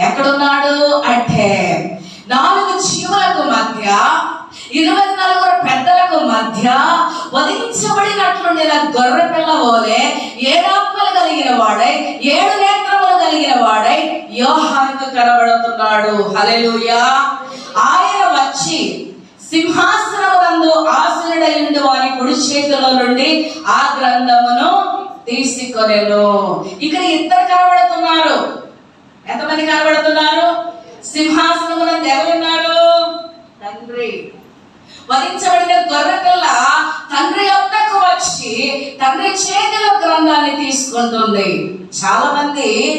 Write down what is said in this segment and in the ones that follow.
ఎక్కడున్నాడు? అంటే నాలుగు జీవులకు మధ్య ఇరవై నలుగురు పెద్దలకు మధ్య వధించబడినట్లుండిన గొర్రె పిల్ల పోలే ఏడాత్మలు కలిగిన వాడై ఏడు నేత్రములు కలిగిన వాడై యోహానికి కనబడుతున్నాడు. హలెలుయా ఆయన వచ్చి సింహాసనమునందు ఆసనుడయుండు వారి కుడి చేతిలో నుండి ఆ గ్రంథమును తీసుకొనెను. ఇక్కడ ఇద్దరు కనబడుతున్నారు. ఎంతమంది కనబడుతున్నారు. సింహాసనమునందు ఎవరున్నారు తండ్రి. వరించబడిన గొర్రె తండ్రి యొద్దకు వచ్చి తండ్రి చేతిలో గ్రంథాన్ని తీసుకుంటుంది. చాలా మంది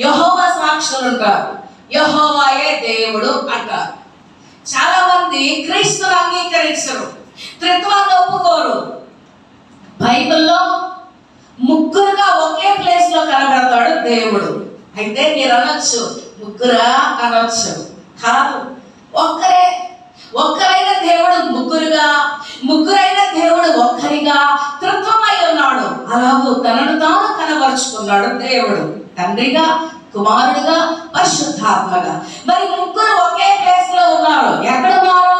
యహోవా సాక్షులు ఉంటారు. యహోవాయే దేవుడు అంటారు. చాలా మంది క్రీస్తులు అంగీకరించరు. త్రిత్వాన్ని ఒప్పుకోరు. బైబిల్లో ముగ్గురుగా ఒకే ప్లేస్లో కనబడతాడు దేవుడు. అయితే మీరు అనొచ్చు ముగ్గురా అనొచ్చు. కాదు ఒక్కరే. ఒక్కరైన దేవుడు ముగ్గురుగా ముగ్గురైన దేవుడు ఒక్కరిగా తృత్వమై ఉన్నాడు. అలాగూ తనను తాను కనబరుచుకున్నాడు దేవుడు. తండ్రిగా కుమారుడుగా పరిశుద్ధాత్మగా. మరి ముగ్గురు ఒకే ప్లేస్లో ఉన్నారు. ఎక్కడ ఉన్నారు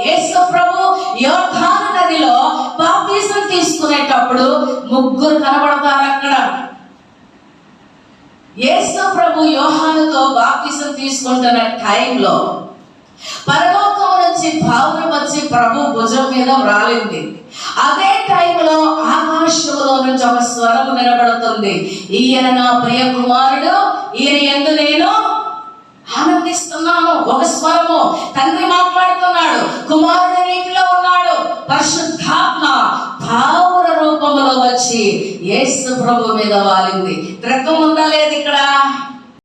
యేసు ప్రభు యోధాను నదిలో బాప్తీసం తీసుకునేటప్పుడు ముగ్గురు కనబడతారు? యేసు ప్రభు యోహానుతో బాప్తిసం తీసుకుంటున్న టైంలో పరలోకం నుంచి భావన వచ్చి ప్రభు భుజం మీద వ్రాలింది. అదే టైంలో ఆకాశంలో నుంచి ఒక స్వరం వినబడుతుంది. ఈయన నా ప్రియ కుమారుడు ఈయన ఎందు నేను ఆనందిస్తున్నాను. ఒక స్వరము. తండ్రి మాట్లాడుతున్నాడు కుమారు వచ్చి యేసు ప్రభు మీద వాలింది. త్రిత్వం ఉందా లేదు ఇక్కడ?